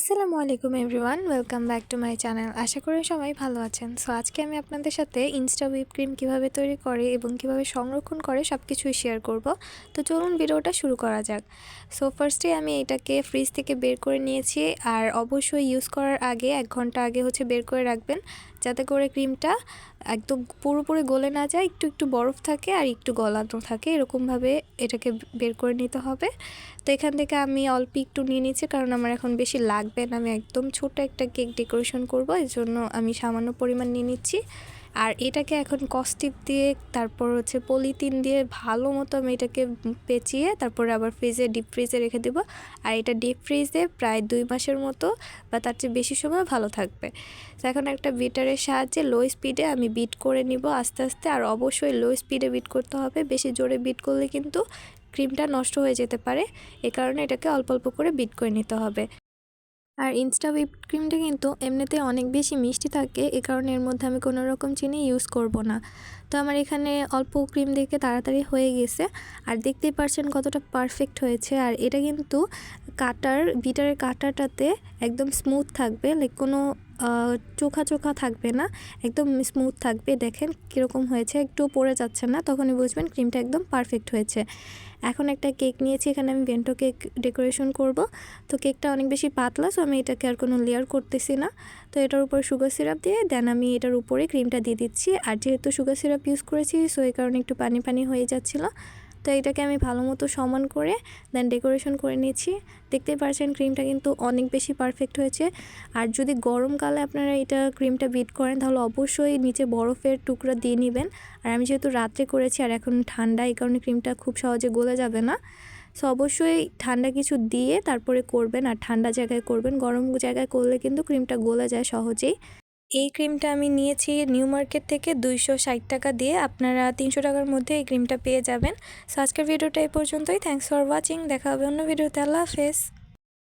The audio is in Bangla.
আসসালামু আলাইকুম everyone, welcome back to my channel. আশা করি সবাই ভালো আছেন। সো, আজকে আমি আপনাদের সাথে ইনস্টা হুইপ ক্রিম কীভাবে তৈরি করে এবং কীভাবে সংরক্ষণ করে সব কিছুই শেয়ার করব। তো চলুন ভিডিওটা শুরু করা যাক। সো, ফার্স্টে আমি এটাকে ফ্রিজ থেকে বের করে নিয়েছি আর অবশ্যই ইউজ করার আগে এক ঘণ্টা আগে হচ্ছে বের করে রাখবেন যাতে করে ক্রিমটা একদম পুরোপুরি গলে না যায়, একটু একটু বরফ থাকে আর একটু গলানো থাকে। এরকমভাবে এটাকে বের করে নিতে হবে। তো এখান থেকে আমি অল্প একটু নিয়ে নিয়েছি কারণ আমার এখন বেশি লাগবে না আমি একদম ছোট একটা কেক ডেকোরেশন করব এর জন্য আমি সামান্য পরিমাণ নিয়ে নিচ্ছি। আর এটাকে এখন কস্টিপ দিয়ে, তারপর হচ্ছে পলিথিন দিয়ে ভালো মতো আমি এটাকে পেঁচিয়ে, তারপরে আবার ফ্রিজে ডিপ ফ্রিজে রেখে দেবো। আর এটা ডিপ ফ্রিজে প্রায় দুই মাসের মতো বা তার চেয়ে বেশি সময় ভালো থাকবে। তো এখন একটা বিটারের সাহায্যে লো স্পিডে আমি বিট করে নিব আস্তে আস্তে। আর অবশ্যই লো স্পিডে বিট করতে হবে, বেশি জোরে বিট করলে কিন্তু ক্রিমটা নষ্ট হয়ে যেতে পারে। এ কারণে এটাকে অল্প অল্প করে বিট করে নিতে হবে। আর ইনস্টা হুইপ ক্রিমটা কিন্তু এমনিতে অনেক বেশি মিষ্টি থাকে, এ কারণে এর মধ্যে আমি কোনো রকম চিনি ইউজ করব না। তো আমার এখানে অল্প ক্রিম দেখে তাড়াতাড়ি হয়ে গেছে, আর দেখতেই পারছেন কতটা পারফেক্ট হয়েছে। আর এটা কিন্তু কাটার বিটারের কাটাটাতে একদম স্মুথ থাকবে লাইক কোনো চোখা চোখা থাকবে না, একদম স্মুথ থাকবে, দেখেন কীরকম হয়েছে, একটু পড়ে যাচ্ছে না, তখনই বুঝবেন ক্রিমটা একদম পারফেক্ট হয়েছে। এখন একটা কেক নিয়েছি, এখানে আমি বেন্টো কেক ডেকোরেশন করব। তো কেকটা অনেক বেশি পাতলা সো আমি এটাকে আর কোনো লেয়ার করতেছি না। তো এটার উপর সুগার সিরাপ দিয়ে দেন আমি এটার উপরে ক্রিমটা দিয়ে দিচ্ছি। আর যেহেতু সুগার সিরাপ ইউজ করেছি সো এই কারণে একটু পানি পানি হয়ে যাচ্ছিল। তো এটাকে আমি ভালো মতো সমান করে দেন ডেকোরেশন করে নিয়েছি দেখতেই পারছেন ক্রিমটা কিন্তু অনেক বেশি পারফেক্ট হয়েছে। আর যদি গরমকালে আপনারা এটা ক্রিমটা বিট করেন, তাহলে অবশ্যই নিচে বরফের টুকরা দিয়ে নেবেন। আর আমি যেহেতু রাত্রে করেছি আর এখন ঠান্ডা, এই কারণে ক্রিমটা খুব সহজে গলে যাবে না। সো অবশ্যই ঠান্ডা কিছু দিয়ে তারপরে করবেন আর ঠান্ডা জায়গায় করবেন। গরম জায়গায় করলে কিন্তু ক্রিমটা গলে যায় সহজেই। এই ক্রিমটা আমি নিয়েছি নিউ মার্কেট থেকে দুইশো ষাট টাকা দিয়ে। আপনারা তিনশো টাকার মধ্যে এই ক্রিমটা পেয়ে যাবেন। সো আজকের ভিডিওটা এই পর্যন্তই। থ্যাংকস ফর ওয়াচিং দেখা হবে অন্য ভিডিওতে। আল্লাহ হাফেজ।